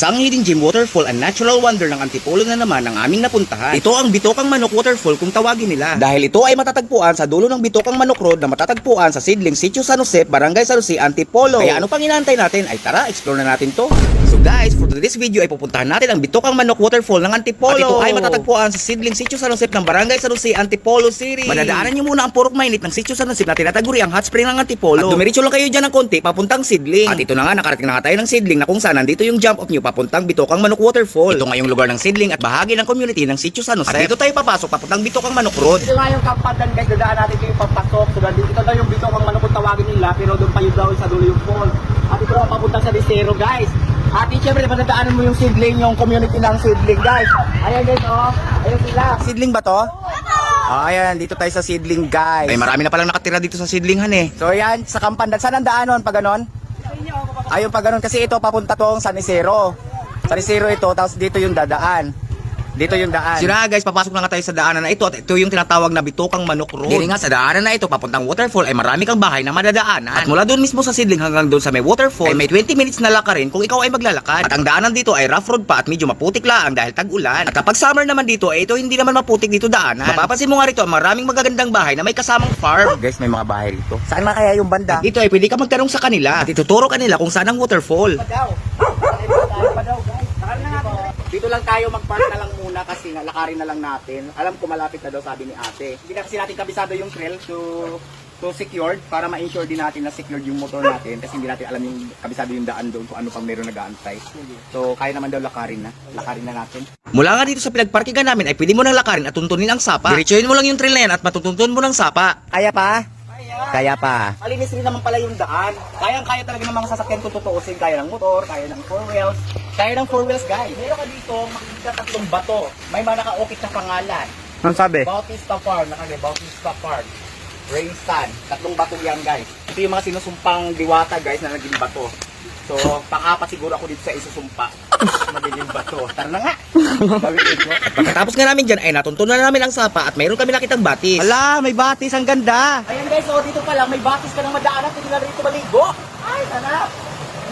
Isang hidden gem waterfall and natural wonder ng Antipolo na naman ang aming napuntahan. Ito ang Bitokang Manok Waterfall kung tawagin nila. Dahil ito ay matatagpuan sa dulo ng Bitokang Manok Road na matatagpuan sa Sidling Sitio San Jose, Barangay San Jose, Antipolo. Kaya ano pang inaantay natin ay tara, explore na natin to. So guys, for today's video ay pupuntahan natin ang Bitokang Manok Waterfall ng Antipolo. At ito ay matatagpuan sa Sidling Sitio San Jose ng Barangay San Jose, Antipolo City. Madadaanan nyo muna ang purok mainit ng Sitio San Jose na tinataguri ang hot spring ng Antipolo. At dumiretso lang kayo dyan ng konti papuntang Sidling. At ito na nga, nakarating na tayo ng Sidling na kung saan nandito yung jump off nyo papuntang Bitokang Manok Waterfall. Ito nga yung lugar ng Sidling at bahagi ng community ng Sitio San Jose. At dito tayo papasok papuntang Bitokang Manok Road. Ito nga yung kampadan guys, dadaan natin ito yung papasok. So, nandito ito daw yung bitong ang manok kung tawagin nila, pero doon pa yung daw sa dulo yung fall. At ito ang papunta sa Desero guys. At syempre, madadaanan mo yung seedling, yung community ng seedling guys. Ayan guys, oh. Ayan sila. Sidling ba to? Ah, ayan, dito tayo sa Sidling, guys. Ay, marami na palang nakatira dito sa Sidlinghan eh. So, ayan, sa Kampandan. Saan ang daanon? Pag ganon? Ayun, pag ganon. Kasi ito, papunta tong San Isidro. San Isidro ito, tapos dito yung dadaan. Dito yung daan. So na guys, papasok na nga tayo sa daanan na ito at ito yung tinatawag na Bitokang Manok Road. Dili nga sa daanan na ito papuntang waterfall ay marami kang bahay na madadaanan. At mula doon mismo sa Sidling hanggang doon sa may waterfall ay may 20 minutes na lakarin kung ikaw ay maglalakad. At ang daanan dito ay rough road pa at medyo maputik lang dahil tag-ulan. At kapag summer naman dito ay ito hindi naman maputik dito daanan. Mapapansin mo nga rito ang maraming magagandang bahay na may kasamang farm. Guys, may mga bahay rito. Saan na kaya yung banda? Dito ay pwede ka magtanong sa kanila at ituturo kanila kung saan ang waterfall. Pa daw. Tayo pa daw guys. Saka na nga. Dito lang tayo mag-park na lang muna kasi nga, lakarin na lang natin. Alam ko malapit na daw sabi ni ate. Hindi na kasi natin kabisado yung trail to to secured para ma-ensure din natin na secured yung motor natin kasi hindi natin alam yung kabisado yung daan doon kung ano pang meron nag-aantay. So kaya naman daw lakarin na. Lakarin na natin. Mula nga dito sa pinagparkingan namin ay pwede mo nang lakarin at tuntunin ang sapa. Diretsuhin mo lang yung trail na yan at matutuntun mo ng sapa. Kaya pa? Kaya pa. Malinis rin naman pala yung daan. Kayang-kaya talaga ng mga sasakyan kung tutuusin. Kaya ng motor, kaya ng four wheels. Kaya ng four wheels guys. Meron ka dito, makikita tatlong bato. May mga nakaukit na pangalan. Ano sabi? Bautista Farm, nakalagay Bautista Farm. Rain Sun. Tatlong bato yan guys. Ito yung mga sinusumpang diwata guys na naging bato. So, pang-apat siguro ako dito sa isusumpa. Magiging bato. Tara na nga. Gawin ko. Pagkatapos nga namin dyan ay natuntunan na namin ang sapa at mayroon kami nakitang batis. Ala, may batis. Ang ganda. Ayan guys, so dito pa lang, may batis ka nang madaanan. Pwede na rito maligo. Ay, sarap.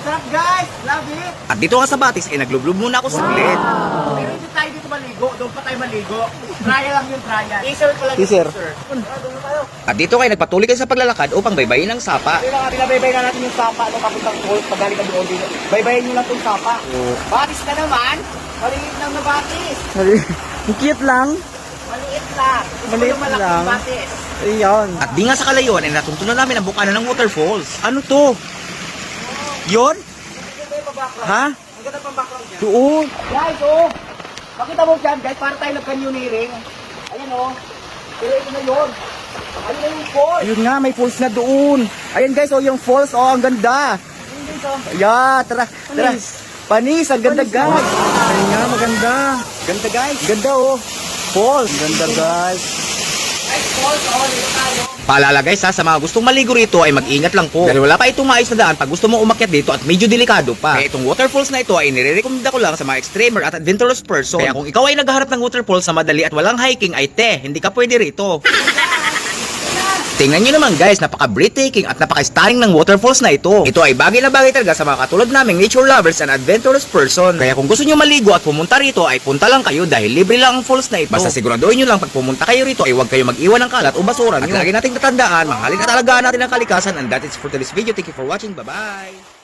Sarap guys. Love it. At dito nga sa batis ay naglublub muna ako saglit. Pero hindi tayo dito maligo. Doon pa tayo maligo. Trial lang yung trial. Teaser pa lang yung Teaser. na. At dito kayo nagpatuloy kayo sa paglalakad upang baybayin ang sapa. Kaya nga, binabaybay na natin yung sapa nung papuntang falls. Pag galing ka doon dito. Baybayin nyo lang itong sapa. Batis ka naman. Maliit lang na batis. Cute lang. Maliit lang. Gusto Maliit yung lang. batis. Iyon. At di nga sa kalayuan ay natuntunan namin ang bukana ng waterfalls. Ano to? Background. Ha? Ang ganda pang background niya. Doon. Guys, oh. Makita mo dyan, guys, para tayo nag-canyoneering. Ayan, oh. Pero ito na yun. Ayun na yung falls. Ayun nga, may falls na doon. Ayan guys, oh, yung falls, oh, ang ganda. Yun. Yeah, tara, tara. Panis. Panis, ang ganda guys. Ayun nga, maganda. Ganda guys. Ganda oh. Falls. Ganda guys. Paalala guys ha, sa mga gustong maligo rito ay mag-ingat lang po. Dahil wala pa itong maayos na daan pag gusto mo umakyat dito at medyo delikado pa. Kaya itong waterfalls na ito ay nire-recommenda ko lang sa mga extremer at adventurous person. Kaya kung ikaw ay naghaharap ng waterfalls sa madali at walang hiking ay te, hindi ka pwede rito. Tingnan nyo naman guys, napaka-breathtaking at napaka-stunning ng waterfalls na ito. Ito ay bagay na bagay talaga sa mga katulad naming nature lovers and adventurous person. Kaya kung gusto nyo maligo at pumunta rito ay punta lang kayo dahil libre lang ang falls na ito. Basta siguraduhin nyo lang pag pumunta kayo rito ay huwag kayo mag-iwan ng kalat o basura nyo. At lagi nating tatandaan, mahalin at alagaan natin ang kalikasan and that is for today's video. Thank you for watching. Bye-bye!